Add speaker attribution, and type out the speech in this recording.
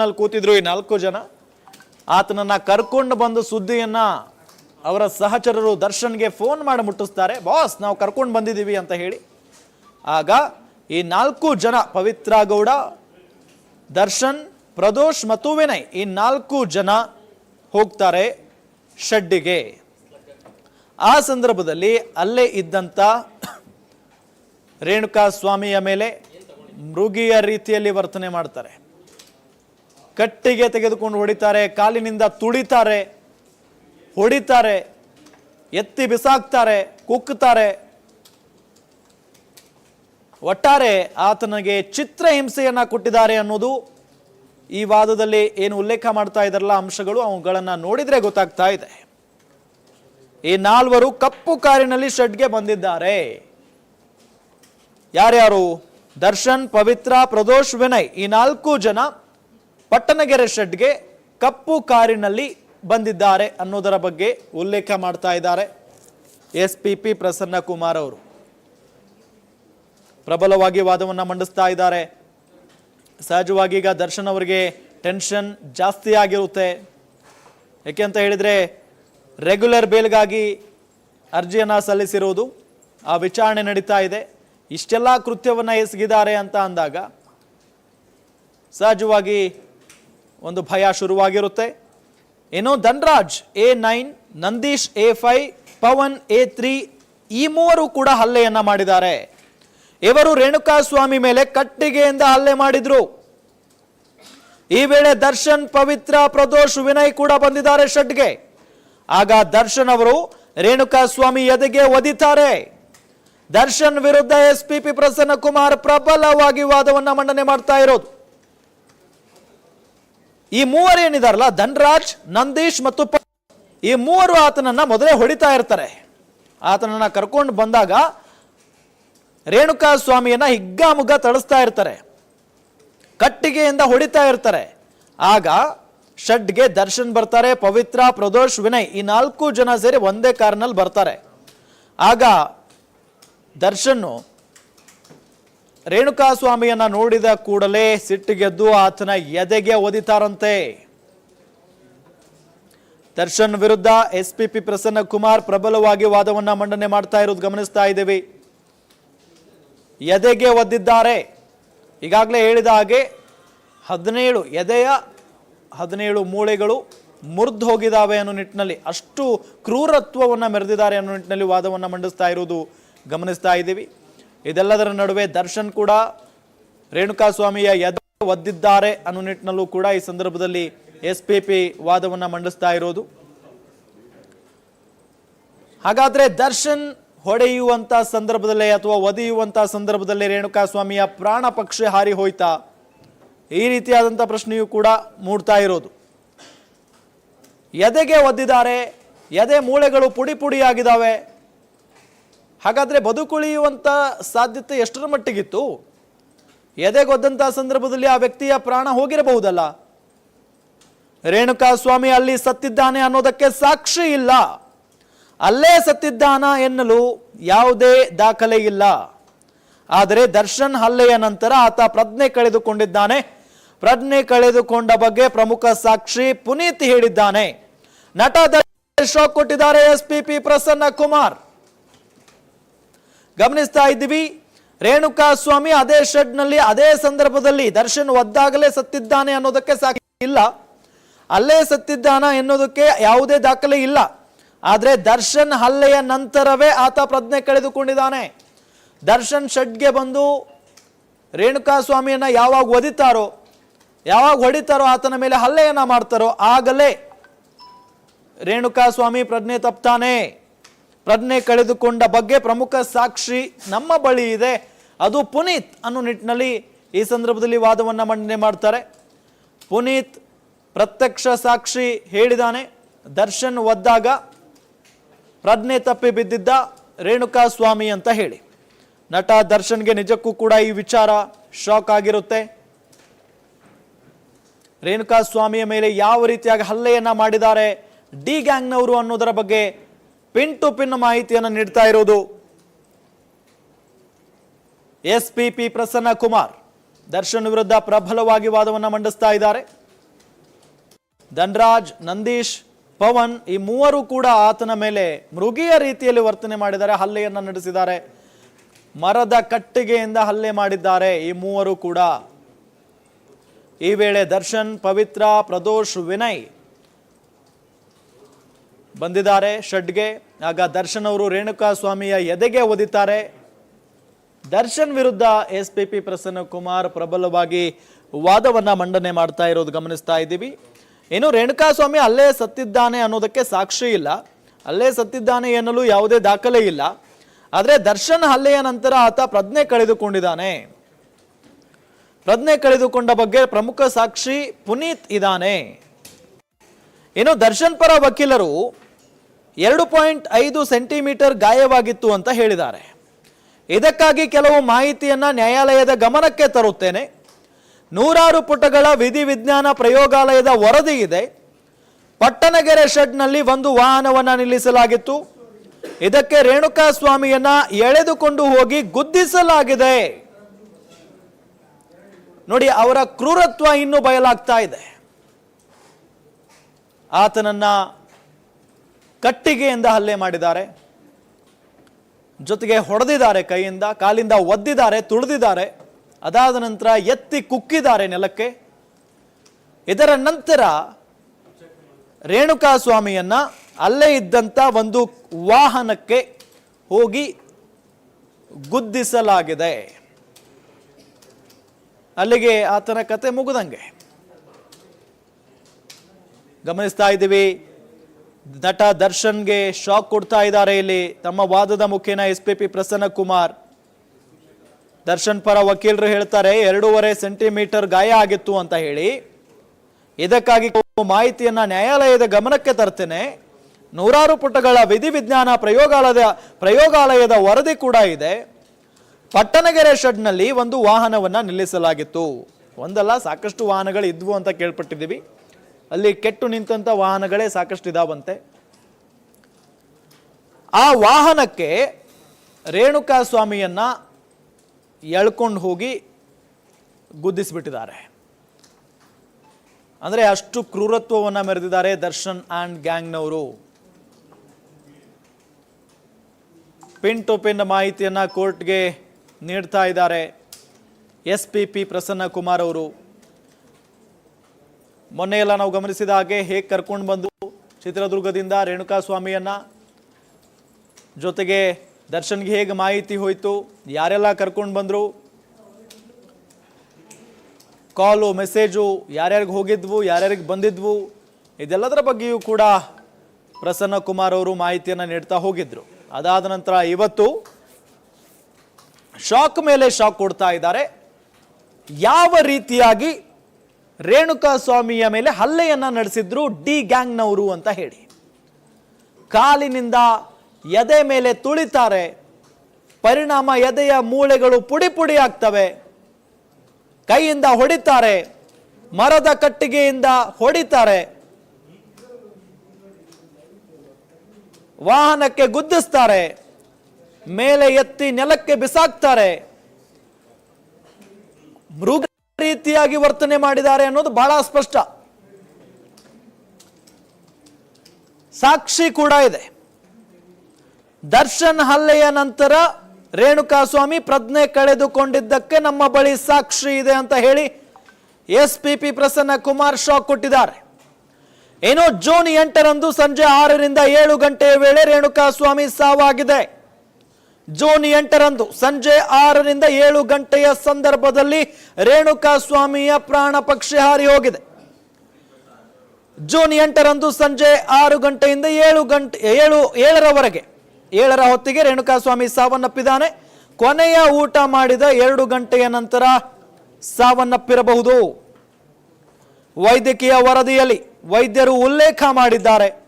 Speaker 1: ನಲ್ಲಿ ಕೂತಿದ್ರು ಈ ನಾಲ್ಕು ಜನ. ಆತನನ್ನ ಕರ್ಕೊಂಡು ಬಂದು ಸುದ್ದಿಯನ್ನ ಅವರ ಸಹಚರರು ದರ್ಶನ್ಗೆ ಫೋನ್ ಮಾಡಿ ಮುಟ್ಟಿಸ್ತಾರೆ. ಬಾಸ್ ನಾವು ಕರ್ಕೊಂಡು ಬಂದಿದ್ದೀವಿ ಅಂತ ಹೇಳಿ. ಆಗ ಈ ನಾಲ್ಕು ಜನ, ಪವಿತ್ರ ಗೌಡ, ದರ್ಶನ್, ಪ್ರದೋಷ್ ಮತ್ತು ವಿನಯ್, ಈ ನಾಲ್ಕು ಜನ ಹೋಗ್ತಾರೆ ಶೆಡ್ಡಿಗೆ ಆ ಸಂದರ್ಭದಲ್ಲಿ ಅಲ್ಲೇ ಇದ್ದಂಥ ರೇಣುಕಾ ಸ್ವಾಮಿಯ ಮೇಲೆ ಮೃಗಿಯ ರೀತಿಯಲ್ಲಿ ವರ್ತನೆ ಮಾಡ್ತಾರೆ. ಕಟ್ಟಿಗೆ ತೆಗೆದುಕೊಂಡು ಹೊಡಿತಾರೆ, ಕಾಲಿನಿಂದ ತುಳಿತಾರೆ, ಹೊಡಿತಾರೆ, ಎತ್ತಿ ಬಿಸಾಕ್ತಾರೆ, ಕುಕ್ಕುತ್ತಾರೆ. ಒಟ್ಟಾರೆ ಆತನಿಗೆ ಚಿತ್ರಹಿಂಸೆಯನ್ನು ಕೊಟ್ಟಿದ್ದಾರೆ ಅನ್ನೋದು ಈ ವಾದದಲ್ಲಿ ಏನು ಉಲ್ಲೇಖ ಮಾಡ್ತಾ ಇದ್ದಾರಲ್ಲ ಅಂಶಗಳು, ಅವುಗಳನ್ನು ನೋಡಿದ್ರೆ ಗೊತ್ತಾಗ್ತಾ ಇದೆ. ಈ ನಾಲ್ವರು ಕಪ್ಪು ಕಾರಿನಲ್ಲಿ ಶೆಡ್ಗೆ ಬಂದಿದ್ದಾರೆ. ಯಾರ್ಯಾರು? ದರ್ಶನ್, ಪವಿತ್ರ, ಪ್ರದೋಷ್, ವಿನಯ್, ಈ ನಾಲ್ಕು ಜನ ಪಟ್ಟಣಗೆರೆ ಶೆಡ್ಗೆ ಕಪ್ಪು ಕಾರಿನಲ್ಲಿ ಬಂದಿದ್ದಾರೆ ಅನ್ನೋದರ ಬಗ್ಗೆ ಉಲ್ಲೇಖ ಮಾಡ್ತಾ ಇದ್ದಾರೆ S P P Prasanna Kumar ಅವರು. ಪ್ರಬಲವಾಗಿ ವಾದವನ್ನು ಮಂಡಿಸ್ತಾ ಇದ್ದಾರೆ. ಸಹಜವಾಗಿ ಈಗ ದರ್ಶನ್ ಅವರಿಗೆ ಟೆನ್ಷನ್ ಜಾಸ್ತಿ ಆಗಿರುತ್ತೆ. ಯಾಕೆ ಅಂತ ಹೇಳಿದರೆ ರೆಗ್ಯುಲರ್ ಬೇಲ್ಗಾಗಿ ಅರ್ಜಿಯನ್ನು ಸಲ್ಲಿಸಿರುವುದು ಆ ವಿಚಾರಣೆ ನಡೀತಾ ಇದೆ. ಇಷ್ಟೆಲ್ಲ ಕೃತ್ಯವನ್ನು ಎಸಗಿದ್ದಾರೆ ಅಂತ ಅಂದಾಗ ಸಹಜವಾಗಿ ಒಂದು ಭಯ ಶುರುವಾಗಿರುತ್ತೆ. ಏನೋ Dhanraj, A nine, Nandish, A five Pavan, A three, ಈ ಮೂವರು ಕೂಡ ಹಲ್ಲೆಯನ್ನು ಮಾಡಿದ್ದಾರೆ. ಇವರು ರೇಣುಕಾ ಸ್ವಾಮಿ ಮೇಲೆ ಕಟ್ಟಿಗೆಯಿಂದ ಹಲ್ಲೆ ಮಾಡಿದ್ರು. ಈ ವೇಳೆ ದರ್ಶನ್, ಪವಿತ್ರ, ಪ್ರದೋಷ್, ವಿನಯ್ ಕೂಡ ಬಂದಿದ್ದಾರೆ ಶೆಡ್ಗೆ ಆಗ ದರ್ಶನ್ ಅವರು ರೇಣುಕಾ ಸ್ವಾಮಿ ಎದೆಗೆ ಒದಿತಾರೆ. ದರ್ಶನ್ ವಿರುದ್ಧ ಎಸ್ ಪಿ ಪ್ರಸನ್ನ ಕುಮಾರ್ ಪ್ರಬಲವಾಗಿ ವಾದವನ್ನ ಮಂಡನೆ ಮಾಡ್ತಾ ಇರೋದು. ಈ ಮೂವರು ಏನಿದಾರಲ್ಲ? ಧನ್ರಾಜ್, ನಂದೀಶ್ ಮತ್ತು ಈ ಮೂವರು ಆತನನ್ನ ಮೊದಲೇ ಹೊಡಿತಾ ಇರ್ತಾರೆ. ಆತನನ್ನ ಕರ್ಕೊಂಡು ಬಂದಾಗ ರೇಣುಕಾ ಸ್ವಾಮಿಯನ್ನ ಹಿಗ್ಗಾಮುಗ್ಗ ತಳಿಸ್ತಾ ಇರ್ತಾರೆ. ಕಟ್ಟಿಗೆಯಿಂದ ಹೊಡಿತಾ ಇರ್ತಾರೆ. ಆಗ ಷಡ್ಗೆ ದರ್ಶನ್ ಬರ್ತಾರೆ, ಪವಿತ್ರ, ಪ್ರದೋಷ್, ವಿನಯ್, ಈ ನಾಲ್ಕು ಜನ ಸೇರಿ ಒಂದೇ ಕಾರ್ನಲ್ಲಿ ಬರ್ತಾರೆ. ಆಗ ದರ್ಶನ್ನು ರೇಣುಕಾ ಸ್ವಾಮಿಯನ್ನ ನೋಡಿದ ಕೂಡಲೇ ಸಿಟ್ಟಿಗೆದ್ದು ಆತನ ಎದೆಗೆ ಒದಿತಾರಂತೆ. ದರ್ಶನ್ ವಿರುದ್ಧ S P P Prasanna Kumar ಪ್ರಬಲವಾಗಿ ವಾದವನ್ನ ಮಂಡನೆ ಮಾಡ್ತಾ ಇರೋದು ಗಮನಿಸ್ತಾ ಇದ್ದೀವಿ. ಎದೆಗೆ ಒದ್ದಿದ್ದಾರೆ. ಈಗಾಗಲೇ ಹೇಳಿದ ಹಾಗೆ ಹದಿನೇಳು ಎದೆಯ ಹದಿನೇಳು ಮೂಳೆಗಳು ಮುರಿದು ಹೋಗಿದ್ದಾವೆ ಅನ್ನೋ ನಿಟ್ಟಿನಲ್ಲಿ ಅಷ್ಟು ಕ್ರೂರತ್ವವನ್ನು ಮೆರೆದಿದ್ದಾರೆ ಅನ್ನೋ ನಿಟ್ಟಿನಲ್ಲಿ ವಾದವನ್ನು ಮಂಡಿಸ್ತಾ ಇರುವುದು ಗಮನಿಸ್ತಾ ಇದ್ದೀವಿ. ಇದೆಲ್ಲದರ ನಡುವೆ ದರ್ಶನ್ ಕೂಡ ರೇಣುಕಾ ಸ್ವಾಮಿಯ ಎದೆ ಒದ್ದಿದ್ದಾರೆ ಅನ್ನೋ ನಿಟ್ಟಿನಲ್ಲೂ ಕೂಡ ಈ ಸಂದರ್ಭದಲ್ಲಿ ಎಸ್ ಪಿ ಪಿ ವಾದವನ್ನು ಮಂಡಿಸ್ತಾ ಇರೋದು. ಹಾಗಾದ್ರೆ ದರ್ಶನ್ ಹೊಡೆಯುವಂತ ಸಂದರ್ಭದಲ್ಲಿ ಅಥವಾ ಒದೆಯುವಂತ ಸಂದರ್ಭದಲ್ಲಿ ರೇಣುಕಾ ಸ್ವಾಮಿಯ ಪ್ರಾಣ ಪಕ್ಷಿ ಹಾರಿ ಹೋಯ್ತಾ? ಈ ರೀತಿಯಾದಂಥ ಪ್ರಶ್ನೆಯೂ ಕೂಡ ಮೂಡ್ತಾ ಇರೋದು. ಎದೆಗೆ ಒದ್ದಿದ್ದಾರೆ? ಎದೆ ಮೂಳೆಗಳು ಪುಡಿ ಪುಡಿಯಾಗಿದ್ದಾವೆ ಹಾಗಾದ್ರೆ ಬದುಕುಳಿಯುವಂಥ ಸಾಧ್ಯತೆ ಎಷ್ಟರ ಮಟ್ಟಿಗಿತ್ತು? ಎದೆಗೊದ್ದಂಥ ಸಂದರ್ಭದಲ್ಲಿ ಆ ವ್ಯಕ್ತಿಯ ಪ್ರಾಣ ಹೋಗಿರಬಹುದಲ್ಲ? ರೇಣುಕಾ ಸ್ವಾಮಿ ಅಲ್ಲಿ ಸತ್ತಿದ್ದಾನೆ ಅನ್ನೋದಕ್ಕೆ ಸಾಕ್ಷಿ ಇಲ್ಲ. ಅಲ್ಲೇ ಸತ್ತಿದ್ದಾನ ಎನ್ನಲು ಯಾವುದೇ ದಾಖಲೆ ಇಲ್ಲ. ಆದರೆ ದರ್ಶನ್ ಹಲ್ಲೆಯ ನಂತರ ಆತ ಪ್ರಜ್ಞೆ ಕಳೆದುಕೊಂಡಿದ್ದಾನೆ. ಪ್ರಜ್ಞೆ ಕಳೆದುಕೊಂಡ ಬಗ್ಗೆ ಪ್ರಮುಖ ಸಾಕ್ಷಿ ಪುನೀತ್ ಹೇಳಿದ್ದಾನೆ. ನಟ ಶಾಕ್ ಕೊಟ್ಟಿದ್ದಾರೆ ಎಸ್ ಪಿ ಪ್ರಸನ್ನ ಕುಮಾರ್. ಗಮನಿಸ್ತಾ ಇದ್ದೀವಿ. ರೇಣುಕಾ ಸ್ವಾಮಿ ಅದೇ ಶೆಡ್ನಲ್ಲಿ, ಅದೇ ಸಂದರ್ಭದಲ್ಲಿ ದರ್ಶನ್ ಒದ್ದಾಗಲೇ ಸತ್ತಿದ್ದಾನೆ ಅನ್ನೋದಕ್ಕೆ ಸಾಕ್ಷಿ ಇಲ್ಲ. ಅಲ್ಲೇ ಸತ್ತಿದ್ದಾನ ಎನ್ನುವುದಕ್ಕೆ ಯಾವುದೇ ದಾಖಲೆ ಇಲ್ಲ. ಆದರೆ ದರ್ಶನ್ ಹಲ್ಲೆಯ ನಂತರವೇ ಆತ ಪ್ರಜ್ಞೆ ಕಳೆದುಕೊಂಡಿದ್ದಾನೆ. ದರ್ಶನ್ ಶೆಡ್ಗೆ ಬಂದು ರೇಣುಕಾ ಸ್ವಾಮಿಯನ್ನ ಯಾವಾಗ ಒದಿತಾರೋ, ಯಾವಾಗ ಹೊಡಿತಾರೋ ಆತನ ಮೇಲೆ ಹಲ್ಲೆಯನ್ನು ಮಾಡ್ತಾರೋ, ಆಗಲೇ ರೇಣುಕಾ ಸ್ವಾಮಿ ಪ್ರಜ್ಞೆ ತಪ್ತಾನೆ. ಪ್ರಜ್ಞೆ ಕಳೆದುಕೊಂಡ ಬಗ್ಗೆ ಪ್ರಮುಖ ಸಾಕ್ಷಿ ನಮ್ಮ ಬಳಿ ಇದೆ. ಅದು ಪುನೀತ್ ಅನ್ನೋ ನಿಟ್ಟಿನಲ್ಲಿ ಈ ಸಂದರ್ಭದಲ್ಲಿ ವಾದವನ್ನು ಮಂಡನೆ ಮಾಡ್ತಾರೆ. ಪುನೀತ್ ಪ್ರತ್ಯಕ್ಷ ಸಾಕ್ಷಿ ಹೇಳಿದಾನೆ. ದರ್ಶನ್ ಒದ್ದಾಗ ಪ್ರಜ್ಞೆ ತಪ್ಪಿ ಬಿದ್ದಿದ್ದ ರೇಣುಕಾ ಸ್ವಾಮಿ ಅಂತ ಹೇಳಿ. ನಟ ದರ್ಶನ್ಗೆ ನಿಜಕ್ಕೂ ಕೂಡ ಈ ವಿಚಾರ ಶಾಕ್ ಆಗಿರುತ್ತೆ. ರೇಣುಕಾ ಸ್ವಾಮಿಯ ಮೇಲೆ ಯಾವ ರೀತಿಯಾಗಿ ಹಲ್ಲೆಯನ್ನ ಮಾಡಿದ್ದಾರೆ ಡಿ ಗ್ಯಾಂಗ್ನವರು ಅನ್ನೋದರ ಬಗ್ಗೆ ಪಿನ್ ಟು ಪಿನ್ ಮಾಹಿತಿಯನ್ನು ನೀಡ್ತಾ ಇರೋದು S P P Prasanna Kumar. Darshan ವಿರುದ್ಧ ಪ್ರಬಲವಾಗಿ ವಾದವನ್ನು ಮಂಡಿಸ್ತಾ ಇದ್ದಾರೆ. ಧನ್ರಾಜ್, ನಂದೀಶ್, ಪವನ್ ಈ ಮೂವರು ಕೂಡ ಆತನ ಮೇಲೆ ಮೃಗೀಯ ರೀತಿಯಲ್ಲಿ ವರ್ತನೆ ಮಾಡಿದ್ದಾರೆ, ಹಲ್ಲೆಯನ್ನು ನಡೆಸಿದ್ದಾರೆ. ಮರದ ಕಟ್ಟಿಗೆಯಿಂದ ಹಲ್ಲೆ ಮಾಡಿದ್ದಾರೆ ಈ ಮೂವರು ಕೂಡ. ಈ ವೇಳೆ ದರ್ಶನ್, ಪವಿತ್ರ, ಪ್ರದೋಷ್, ವಿನಯ್ ಬಂದಿದ್ದಾರೆ. ಷಡ್ಗೆ, ಆಗ ದರ್ಶನ್ ಅವರು ರೇಣುಕಾ ಸ್ವಾಮಿಯ ಎದೆಗೆ ಓದಿದ್ದಾರೆ ದರ್ಶನ್ ವಿರುದ್ಧ S P P Prasanna Kumar ಪ್ರಬಲವಾಗಿ ವಾದವನ್ನ ಮಂಡನೆ ಮಾಡ್ತಾ ಇರೋದು ಗಮನಿಸ್ತಾ ಇದ್ದೀವಿ. ಇನ್ನು ರೇಣುಕಾ ಸ್ವಾಮಿ ಅಲ್ಲೇ ಸತ್ತಿದ್ದಾನೆ ಅನ್ನೋದಕ್ಕೆ ಸಾಕ್ಷಿ ಇಲ್ಲ. ಅಲ್ಲೇ ಸತ್ತಿದ್ದಾನೆ ಎನ್ನಲು ಯಾವುದೇ ದಾಖಲೆ ಇಲ್ಲ. ಆದರೆ ದರ್ಶನ್ ಹಲ್ಲೆಯ ನಂತರ ಆತ ಪ್ರಜ್ಞೆ ಕಳೆದುಕೊಂಡಿದ್ದಾನೆ. ಪ್ರಜ್ಞೆ ಕಳೆದುಕೊಂಡ ಬಗ್ಗೆ ಪ್ರಮುಖ ಸಾಕ್ಷಿ ಪುನೀತ್ ಇದ್ದಾನೆ. ಇನ್ನು ದರ್ಶನ್ ಪರ ವಕೀಲರು ಎರಡು ಪಾಯಿಂಟ್ ಐದು ಸೆಂಟಿಮೀಟರ್ ಗಾಯವಾಗಿತ್ತು ಅಂತ ಹೇಳಿದ್ದಾರೆ. ಇದಕ್ಕಾಗಿ ಕೆಲವು ಮಾಹಿತಿಯನ್ನು ನ್ಯಾಯಾಲಯದ ಗಮನಕ್ಕೆ ತರುತ್ತೇನೆ. ನೂರಾರು ಪುಟಗಳ ವಿಧಿವಿಜ್ಞಾನ ಪ್ರಯೋಗಾಲಯದ ವರದಿ ಇದೆ. ಪಟ್ಟಣಗೆರೆ ಶೆಡ್ನಲ್ಲಿ ಒಂದು ವಾಹನವನ್ನು ನಿಲ್ಲಿಸಲಾಗಿತ್ತು. ಇದಕ್ಕೆ ರೇಣುಕಾ ಸ್ವಾಮಿಯನ್ನ ಎಳೆದುಕೊಂಡು ಹೋಗಿ ಗುದ್ದಿಸಲಾಗಿದೆ. ನೋಡಿ, ಅವರ ಕ್ರೂರತ್ವ ಇನ್ನೂ ಬಯಲಾಗ್ತಾ ಇದೆ. ಆತನನ್ನ ಕಟ್ಟಿಗೆಯಿಂದ ಹಲ್ಲೆ ಮಾಡಿದ್ದಾರೆ. ಜೊತೆಗೆ ಹೊಡೆದಿದ್ದಾರೆ ಕೈಯಿಂದ, ಕಾಲಿಂದ ಒದ್ದಿದ್ದಾರೆ, ತುಳಿದಿದ್ದಾರೆ. ಅದಾದ ನಂತರ ಎತ್ತಿ ಕುಕ್ಕಿದ್ದಾರೆ ನೆಲಕ್ಕೆ. ಇದರ ನಂತರ ರೇಣುಕಾ ಸ್ವಾಮಿಯನ್ನು ಅಲ್ಲೇ ಇದ್ದಂಥ ಒಂದು ವಾಹನಕ್ಕೆ ಹೋಗಿ ಗುದ್ದಿಸಲಾಗಿದೆ. ಅಲ್ಲಿಗೆ ಆತನ ಕತೆ ಮುಗಿದಂಗೆ. ಗಮನಿಸ್ತಾ ಇದ್ದೀವಿ. ನಟ ದರ್ಶನ್ಗೆ ಶಾಕ್ ಕೊಡ್ತಾ ಇದ್ದಾರೆ ಇಲ್ಲಿ. ತಮ್ಮ ವಾದದ ಮುಖೇನ S P P Prasanna Kumar Darshan ಪರ ವಕೀಲರು ಹೇಳ್ತಾರೆ, ಎರಡೂವರೆ ಸೆಂಟಿಮೀಟರ್ ಗಾಯ ಆಗಿತ್ತು ಅಂತ ಹೇಳಿ. ಇದಕ್ಕಾಗಿ ಮಾಹಿತಿಯನ್ನ ನ್ಯಾಯಾಲಯದ ಗಮನಕ್ಕೆ ತರ್ತೇನೆ. ನೂರಾರು ಪುಟಗಳ ವಿಧಿವಿಜ್ಞಾನ ಪ್ರಯೋಗಾಲಯದ ಪ್ರಯೋಗಾಲಯದ ವರದಿ ಕೂಡ ಇದೆ. ಪಟ್ಟಣಗೆರೆ ಶೆಡ್ನಲ್ಲಿ ಒಂದು ವಾಹನವನ್ನ ನಿಲ್ಲಿಸಲಾಗಿತ್ತು. ಒಂದಲ್ಲ, ಸಾಕಷ್ಟು ವಾಹನಗಳು ಇದ್ವು ಅಂತ ಕೇಳ್ಪಟ್ಟಿದ್ದೀವಿ. ಅಲ್ಲಿ ಕೆಟ್ಟು ನಿಂತಂಥ ವಾಹನಗಳೇ ಸಾಕಷ್ಟು ಇದಾವಂತೆ. ಆ ವಾಹನಕ್ಕೆ ರೇಣುಕಾ ಸ್ವಾಮಿಯನ್ನು ಎಳ್ಕೊಂಡು ಹೋಗಿ ಗುದ್ದಿಸಿಬಿಟ್ಟಿದ್ದಾರೆ. ಅಂದ್ರೆ ಅಷ್ಟು ಕ್ರೂರತ್ವವನ್ನು ಮೆರೆದಿದ್ದಾರೆ ದರ್ಶನ್ ಆ್ಯಂಡ್ ಗ್ಯಾಂಗ್ನವರು. ಪಿನ್ ಟು ಪಿನ್ ಮಾಹಿತಿಯನ್ನ ಕೋರ್ಟ್ಗೆ ನೀಡ್ತಾ ಇದ್ದಾರೆ. S P P Prasanna Kumar ಅವರು. ಮೊನ್ನೆ ಎಲ್ಲ ನಾವು ಗಮನಿಸಿದ ಹಾಗೆ ಹೇಗೆ ಕರ್ಕೊಂಡು ಬಂದು ಚಿತ್ರದುರ್ಗದಿಂದ ರೇಣುಕಾ ಸ್ವಾಮಿಯನ್ನ ಜೊತೆಗೆ ದರ್ಶನ್ಗೆ ಹೇಗೆ ಮಾಹಿತಿ ಹೋಯಿತು, ಯಾರೆಲ್ಲ ಕರ್ಕೊಂಡು ಬಂದರು, ಕಾಲು, ಮೆಸೇಜು, ಯಾರ್ಯಾರಿಗೆ ಹೋಗಿದ್ವು, ಯಾರ್ಯಾರಿಗೆ ಬಂದಿದ್ವು, ಇದೆಲ್ಲದರ ಬಗ್ಗೆಯೂ ಕೂಡ ಪ್ರಸನ್ನ ಕುಮಾರ್ ಅವರು ಮಾಹಿತಿಯನ್ನು ನೀಡ್ತಾ ಹೋಗಿದ್ರು. ಅದಾದ ನಂತರ ಇವತ್ತು ಶಾಕ್ ಮೇಲೆ ಶಾಕ್ ಕೊಡ್ತಾ ಇದ್ದಾರೆ. ಯಾವ ರೀತಿಯಾಗಿ ರೇಣುಕಾ ಸ್ವಾಮಿಯ ಮೇಲೆ ಹಲ್ಲೆಯನ್ನ ನಡೆಸಿದ್ರು ಡಿ ಗ್ಯಾಂಗ್ನವರು ಅಂತ ಹೇಳಿ. ಕಾಲಿನಿಂದ ಎದೆ ಮೇಲೆ ತುಳಿತಾರೆ. ಪರಿಣಾಮ ಎದೆಯ ಮೂಳೆಗಳು ಪುಡಿ ಪುಡಿ ಆಗ್ತವೆ. ಕೈಯಿಂದ ಹೊಡಿತಾರೆ. ಮರದ ಕಟ್ಟಿಗೆಯಿಂದ ಹೊಡಿತಾರೆ. ವಾಹನಕ್ಕೆ ಗುದ್ದಿಸ್ತಾರೆ. ಮೇಲೆ ಎತ್ತಿ ನೆಲಕ್ಕೆ ಬಿಸಾಕ್ತಾರೆ. ಮೃಗ ರೀತಿಯಾಗಿ ವರ್ತನೆ ಮಾಡಿದ್ದಾರೆ ಅನ್ನೋದು ಬಹಳ ಸ್ಪಷ್ಟ. ಸಾಕ್ಷಿ ಕೂಡ ಇದೆ. ದರ್ಶನ್ ಹಲ್ಲೆಯ ನಂತರ ರೇಣುಕಾಸ್ವಾಮಿ ಪ್ರಜ್ಞೆ ಕಳೆದುಕೊಂಡಿದ್ದಕ್ಕೆ ನಮ್ಮ ಬಳಿ ಸಾಕ್ಷಿ ಇದೆ ಅಂತ ಹೇಳಿ S P P Prasanna Kumar shock ಕೊಟ್ಟಿದ್ದಾರೆ. ಏನೋ ಜೂನ್ ಎಂಟರಂದು ಸಂಜೆ ಆರರಿಂದ ಏಳು ಗಂಟೆಯ ವೇಳೆ ರೇಣುಕಾಸ್ವಾಮಿ ಸಾವಾಗಿದೆ. ಜೂನ್ ಎಂಟರಂದು ಸಂಜೆ ಆರರಿಂದ ಏಳು ಗಂಟೆಯ ಸಂದರ್ಭದಲ್ಲಿ ರೇಣುಕಾ ಸ್ವಾಮಿಯ ಪ್ರಾಣ ಪಕ್ಷಿ ಹಾರಿ ಹೋಗಿದೆ. ಜೂನ್ ಎಂಟರಂದು ಸಂಜೆ ಆರು ಗಂಟೆಯಿಂದ ಏಳು ಗಂಟೆ, ಏಳು, ಏಳರವರೆಗೆ, ಏಳರ ಹೊತ್ತಿಗೆ ರೇಣುಕಾ ಸ್ವಾಮಿ ಸಾವನ್ನಪ್ಪಿದ್ದಾನೆ. ಕೊನೆಯ ಊಟ ಮಾಡಿದ ಎರಡು ಗಂಟೆಯ ನಂತರ ಸಾವನ್ನಪ್ಪಿರಬಹುದು. ವೈದ್ಯಕೀಯ ವರದಿಯಲ್ಲಿ ವೈದ್ಯರು ಉಲ್ಲೇಖ ಮಾಡಿದ್ದಾರೆ.